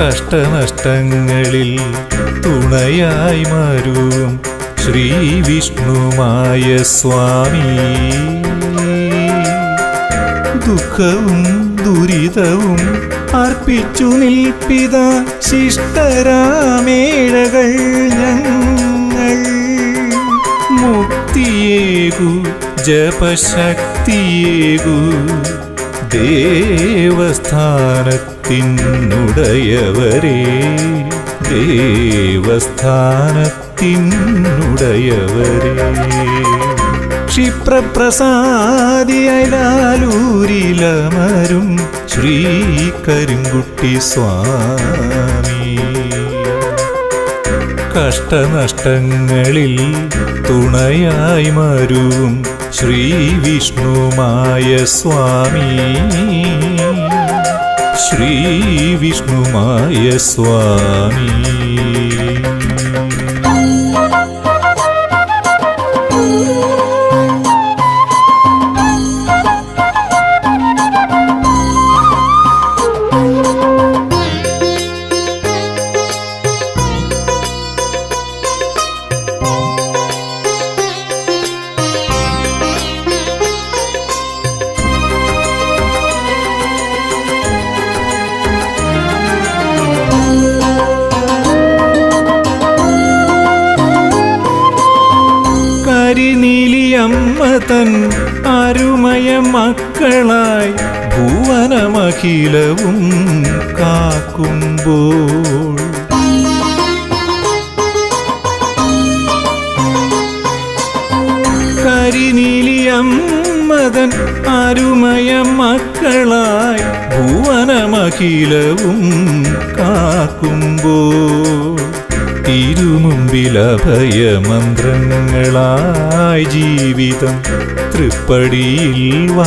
കഷ്ടനഷ്ടങ്ങളിൽ തുണയായി മാറും ശ്രീ വിഷ്ണുമായ സ്വാമി. ദുഃഖവും ദുരിതവും അർപ്പിച്ചു നിൽപ്പിത ശിഷ്ടരാമേഴകൾ ഞങ്ങൾ. മുക്തിയേകു ജപശക്തിയേകു ദേവസ്ഥാനത്തിനുടയവരേ ദേവസ്ഥാനത്തിനുടയവരേ. ക്ഷിപ്രപ്രസാദിയലാലൂരിലമരും ശ്രീ കരിങ്കുട്ടി സ്വാമി. കഷ്ടനഷ്ടങ്ങളിൽ തുണയായി മരുവും ശ്രീ വിഷ്ണുമായ സ്വാമി. ശ്രീ വിഷ്ണുമായ സ്വാമി. കരിനീലിയമ്മ തൻ അരുമയ മക്കളായി ഭുവനമഖിലവും കാക്കുമ്പോൾ. കരിനീലിയമ്മതൻ അരുമയ മക്കളായി ഭുവനമഖിലവും കാക്കുമ്പോൾ. തിരുമുമ്പിലഭയമന്ത്രങ്ങളായി ജീവിതം തൃപ്പടിയിൽ